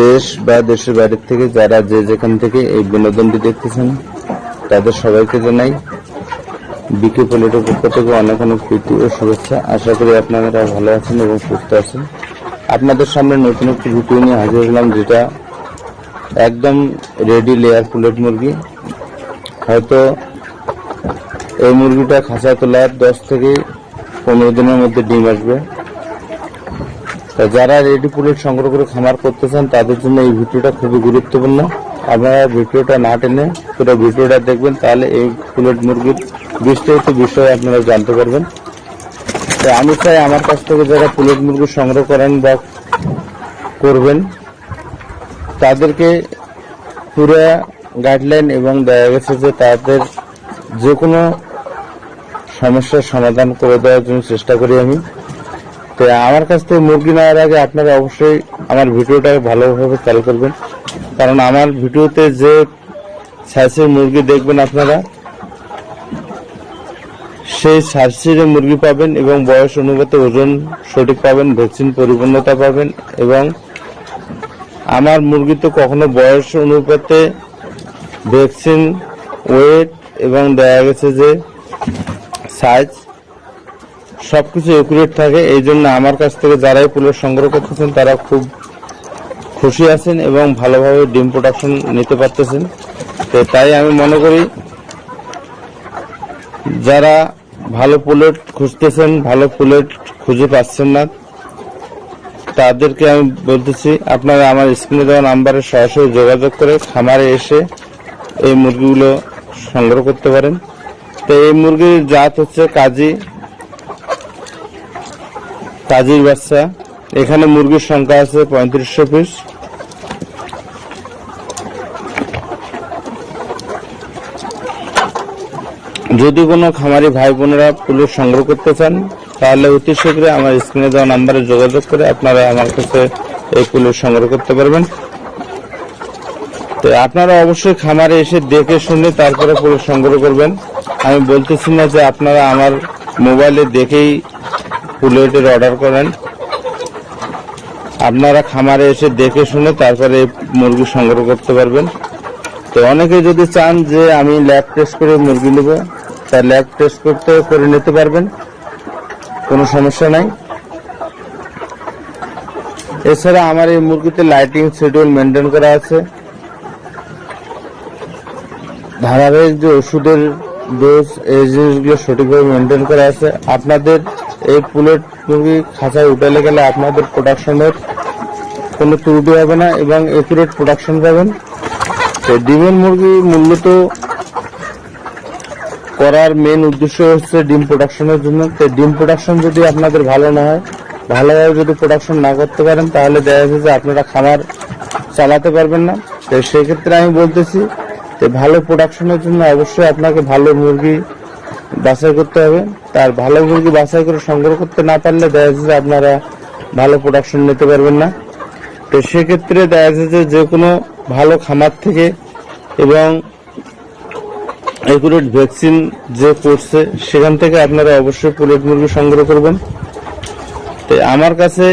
দেশ বা দেশের বাইরের থেকে যারা যে যেখান থেকে এই বিনোদনটি দেখতেছেন, তাদের সবাইকে জানাই বিকে পলিটের পক্ষ থেকে অনেক অনেক প্রীতি ও শুভেচ্ছা। আশা করি আপনারা ভালো আছেন এবং সুস্থ আছেন। আপনাদের সামনে নতুন একটি ভিডিও নিয়ে হাজির হলাম, যেটা একদম রেডি লেয়ার পুলেট মুরগি। হয়তো এই মুরগিটা খাঁচা তোলার দশ থেকে পনেরো দিনের মধ্যে ডিম আসবে। তা যারা রেডি পুলেট সংগ্রহ করে খামার করতে চান তাদের জন্য এই ভিডিওটা খুবই গুরুত্বপূর্ণ। আপনারা ভিডিওটা না টেনে পুরো ভিডিওটা দেখবেন, তাহলে এই পুলেট মুরগির বিস্তারিত বিষয়ে আপনারা জানতে পারবেন। তো আমি চাই আমার কাছ থেকে যারা পুলেট মুরগি সংগ্রহ করেন বা করবেন, তাদেরকে পুরো গাইডলাইন এবং দেখা গেছে যে তাদের যে কোনো সমস্যার সমাধান করে দেওয়ার জন্য চেষ্টা করি আমি। তো আমার কাছ থেকে মুরগি নেওয়ার আগে আপনারা অবশ্যই আমার ভিডিওটা ভালোভাবে খেয়াল করবেন। কারণ আমার ভিডিওতে যে সাইজের মুরগি দেখবেন আপনারা, সেই সার্সির মুরগি পাবেন এবং বয়স অনুপাতে ওজন সঠিক পাবেন, ভ্যাকসিন পরিপূর্ণতা পাবেন এবং আমার মুরগি তো কখনো বয়স অনুপাতে ভ্যাকসিন, ওয়েট এবং দেখা গেছে যে সাইজ সবকিছু একুরেট থাকে। এই জন্য আমার কাছ থেকে যারাই পুলের সংগ্রহ করতেছেন, তারা খুব খুশি আছেন এবং ভালোভাবে ডিম প্রোডাকশন নিতে পারতেছেন। তো তাই আমি মনে করি, যারা ভালো পুলেট খুঁজতেছেন, ভালো পুলেট খুঁজে পাচ্ছেন না, তাদেরকে আমি বলতেছি, আপনারা আমার স্ক্রিনে দেওয়া নাম্বারে সরাসরি যোগাযোগ করে খামারে এসে এই মুরগিগুলো সংগ্রহ করতে পারেন। তো এই মুরগির জাত হচ্ছে কাজী কাজীর বাচ্চা। এখানে মুরগির সংখ্যা আছে পঁয়ত্রিশশো পিস যদি কোনো খামারি ভাই বোনেরা পুলিশ সংগ্রহ করতে চান, তাহলে অতি শীঘ্রই আমার স্ক্রিনে দেওয়া নাম্বারে যোগাযোগ করে আপনারা আমার কাছে এই পুলিশ সংগ্রহ করতে পারবেন। তো আপনারা অবশ্যই খামারে এসে দেখে শুনে তারপরে পুলিশ সংগ্রহ করবেন। আমি বলতেছি না যে আপনারা আমার মোবাইলে দেখেই পুলেটের অর্ডার করেন। আপনারা খামারে এসে দেখে শুনে তারপরে মুরগি সংগ্রহ করতে পারবেন। তো অনেকে যদি চান যে আমি ল্যাব টেস্ট করে মুরগি নেব, তা ল্যাব টেস্ট করতে করে নিতে পারবেন। কোনো সমস্যা নাই। এছাড়া আমার এই মুরগিতে লাইটিং শিডিউল মেনটেন করা আছে। ধারাবাহিক যে ওষুধের ডোজ এই জিনিসগুলো সঠিকভাবে মেনটেন করা আছে। আপনাদের এই পুলেট মুরগি খাঁচায় উঠালে গেলে আপনাদের প্রোডাকশনের কোনো ত্রুটি হবে না এবং একুরেট প্রোডাকশন পাবেন। তো ডিমের মুরগি মূলত করার মেন উদ্দেশ্য হচ্ছে ডিম প্রোডাকশনের জন্য। তো ডিম প্রোডাকশন যদি আপনাদের ভালো না হয়, ভালোভাবে যদি প্রোডাকশন না করতে পারেন, তাহলে দেখা যাচ্ছে যে আপনারা খামার চালাতে পারবেন না। তো সেক্ষেত্রে আমি বলতেছি যে ভালো প্রোডাকশনের জন্য অবশ্যই আপনাকে ভালো মুরগি বাছাই করতে হবে। তার ভালো মুরগি বাছাই করে সংগ্রহ করতে না পারলে দেখা যাচ্ছে আপনারা ভালো প্রোডাকশন নিতে পারবেন না। তো সেক্ষেত্রে দেখা যাচ্ছে যে কোনো ভালো খামার থেকে এবং একুরেট ভ্যাকসিন যে করছে, সেখান থেকে আপনারা অবশ্যই পুলেট মুরগি সংগ্রহ করবেন। তো আমার কাছে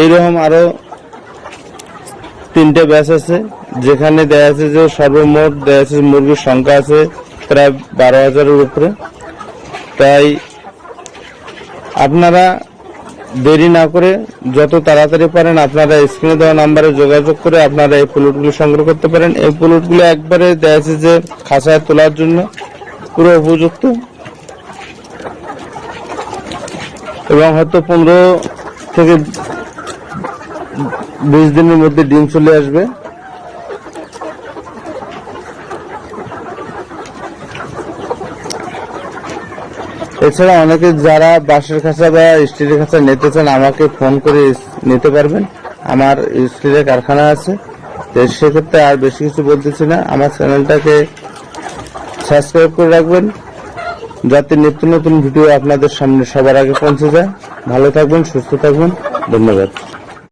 এইরকম আরও তিনটে ব্যাচ আছে, যেখানে দেখা যাচ্ছে যে সর্বমোট দেখা যাচ্ছে মুরগির সংখ্যা আছে প্রায় বারো হাজারের উপরে। তাই আপনারা দেরি না করে যত তাড়াতাড়ি পারেন আপনারা স্ক্রিনে দেওয়া নাম্বারে যোগাযোগ করে আপনারা এই প্লটগুলো সংগ্রহ করতে পারেন। এই প্লটগুলো একবারে দেখা যাচ্ছে যে খাঁচায় তোলার জন্য পুরো উপযুক্ত। এবং হয়তো পনেরো থেকে বিশ দিনের মধ্যে ডিম চলে আসবে। এছাড়া অনেকে যারা বাসের খাঁচা বা স্টিলের খাঁচা নিতে চান, আমাকে ফোন করে নিতে পারবেন। আমার স্টিলের কারখানা আছে। তো সেক্ষেত্রে আর বেশি কিছু বলতেছি না। আমার চ্যানেলটাকে সাবস্ক্রাইব করে রাখবেন, যাতে নিত্য নতুন ভিডিও আপনাদের সামনে সবার আগে পৌঁছে যায়। ভালো থাকবেন, সুস্থ থাকবেন। ধন্যবাদ।